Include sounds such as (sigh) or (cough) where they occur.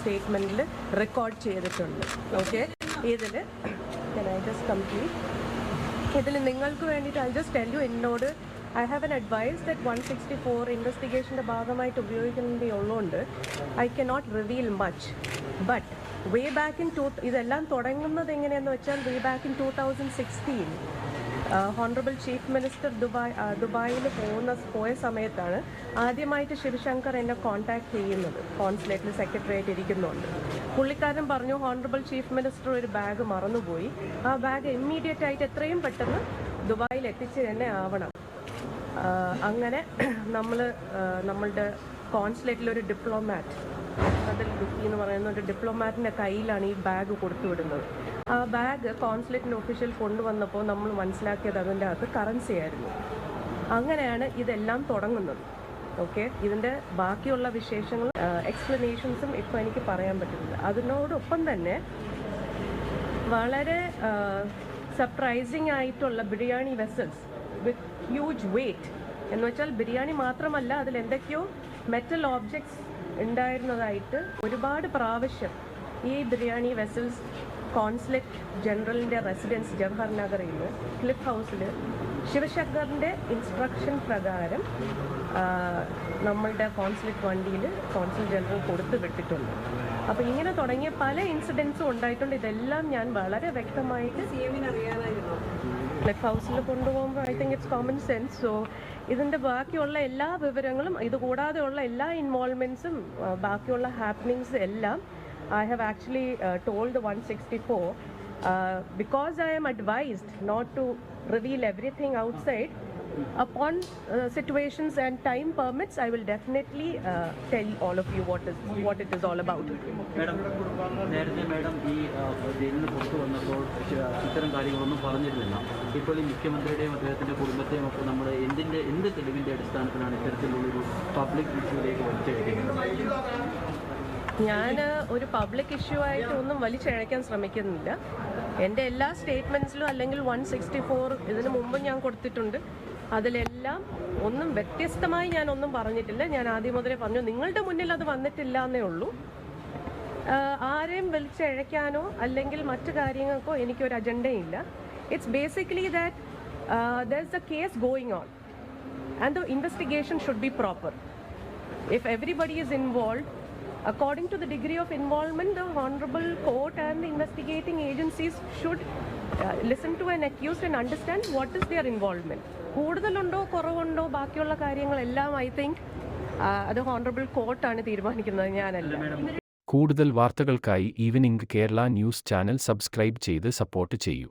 സ്റ്റേറ്റ്മെന്റിൽ record ചെയ്തിട്ടുണ്ട്. Okay ഇതിൽ I just complete ഇതിൽ നിങ്ങൾക്ക് വേണ്ടിയിട്ട് ഐ ജസ്റ്റ് ടെൽ യു എന്നോട് I have an advice that one sixty four ഇൻവെസ്റ്റിഗേഷന്റെ ഭാഗമായിട്ട് ഉപയോഗിക്കുന്നതേ ഉള്ളതുകൊണ്ട് I can not reveal much but way back in two ഇതെല്ലാം തുടങ്ങുന്നത് എങ്ങനെയെന്ന് വെച്ചാൽ way back in two thousand sixteen honourable chief minister Dubai ദുബായിൽ പോകുന്ന പോയ സമയത്താണ് ആദ്യമായിട്ട് ശിവശങ്കർ എന്നെ കോൺടാക്ട് ചെയ്യുന്നത്. കോൺസുലേറ്റിൽ സെക്രട്ടറി ആയിട്ട് ഇരിക്കുന്നുണ്ട്. പുള്ളിക്കാരൻ പറഞ്ഞു ഹോണറബിൾ ചീഫ് മിനിസ്റ്റർ ഒരു ബാഗ് മറന്നുപോയി. ആ ബാഗ് ഇമ്മീഡിയറ്റ് ആയിട്ട് എത്രയും പെട്ടെന്ന് ദുബായിൽ എത്തിച്ച് തന്നെ ആവണം. അങ്ങനെ (clears throat) നമ്മൾ നമ്മളുടെ കോൺസുലേറ്റിൽ ഒരു ഡിപ്ലോമാറ്റ് അതിൽ ദുഃഖി എന്ന് പറയുന്ന ഒരു ഡിപ്ലോമാറ്റിന്റെ കയ്യിലാണ് ഈ ബാഗ് കൊടുത്തു വിടുന്നത് ആ ബാഗ് കോൺസുലേറ്റിന്റെ ഒഫീഷ്യൽ കൊണ്ടുവന്നപ്പോൾ നമ്മൾ മനസ്സിലാക്കിയത് അതിന്റെ അകത്ത് കറൻസി ആയിരുന്നു. അങ്ങനെയാണ് ഇതെല്ലാം തുടങ്ങുന്നത്. ഓക്കെ ഇതിന്റെ ബാക്കിയുള്ള വിശേഷങ്ങളും എക്സ്പ്ലനേഷൻസും ഇപ്പോൾ എനിക്ക് പറയാൻ പറ്റുന്നില്ല. അതിനോടൊപ്പം തന്നെ വളരെ സർപ്രൈസിങ് ആയിട്ടുള്ള biryani vessels with huge weight എന്ന് വെച്ചാൽ ബിരിയാണി മാത്രമല്ല അതിൽ എന്തൊക്കെയോ മെറ്റൽ ഓബ്ജക്ട്സ് ഉണ്ടായിരുന്നതായിട്ട് ഒരുപാട് പ്രാവശ്യം ഈ ബിരിയാണി വെസൽസ് കോൺസുലേറ്റ് ജനറലിന്റെ റെസിഡൻസ് ജവഹർ നഗറിൽ നിന്ന് ക്ലിഫ് ഹൗസിൽ ശിവശങ്കറിന്റെ ഇൻസ്ട്രക്ഷൻ പ്രകാരം നമ്മളുടെ കോൺസുലേറ്റ് വണ്ടിയിൽ കോൺസുൽ ജനറൽ കൊടുത്തു വിട്ടിട്ടുണ്ട്. അപ്പോൾ ഇങ്ങനെ തുടങ്ങിയ പല ഇൻസിഡൻസും ഉണ്ടായിട്ടുണ്ട്. ഇതെല്ലാം ഞാൻ വളരെ വ്യക്തമായിട്ട് സി എമ്മിന് അറിയാനായിരുന്നു. ക്ലിഫ് ഹൗസിൽ കൊണ്ടുപോകുമ്പോൾ I think it's common sense. So ഇതിന്റെ ബാക്കിയുള്ള എല്ലാ വിവരങ്ങളും ഇതുകൂടാതെയുള്ള എല്ലാ ഇൻവോൾവ്മെന്റ്സും ബാക്കിയുള്ള ഹാപ്പനിങ്സ് എല്ലാം I have actually told one sixty four because I am advised not to reveal everything outside upon uh, situations and time permits i will definitely uh, tell all of you what is what it is all about. Madam ഞാൻ ഒരു public issue ആയിട്ട് ഒന്നും വലിച്ചഴയ്ക്കാൻ ശ്രമിക്കുന്നില്ല. എന്റെ എല്ലാ സ്റ്റേറ്റ്മെന്റ്സിലും അല്ലെങ്കിൽ one sixty four ഇതിനു മുമ്പ് ഞാൻ കൊടുത്തിട്ടുണ്ട്. അതിലെല്ലാം ഒന്നും വ്യത്യസ്തമായി ഞാൻ ഒന്നും പറഞ്ഞിട്ടില്ല. ഞാൻ ആദ്യം മുതലേ പറഞ്ഞു നിങ്ങളുടെ മുന്നിൽ അത് വന്നിട്ടില്ല എന്നേ ഉള്ളൂ. ആരെയും വലിച്ചഴയ്ക്കാനോ അല്ലെങ്കിൽ മറ്റു കാര്യങ്ങൾക്കോ എനിക്കൊരു അജണ്ടയില്ല. It's basically that there is a case going on and the investigation should be proper if everybody is involved, according to the degree of involvement, the honorable court and the investigating agencies should uh, listen to an accused and understand what is their involvement. കൂടുതലുണ്ടോ കുറവുണ്ടോ ബാക്കിയുള്ള കാര്യങ്ങളെല്ലാം I think അത് honourable കോർട്ടാണ് തീരുമാനിക്കുന്നത് ഞാനല്ല കൂടുതൽ വാർത്തകൾക്കായി evening Kerala news channel subscribe ചെയ്ത് സപ്പോർട്ട് ചെയ്യൂ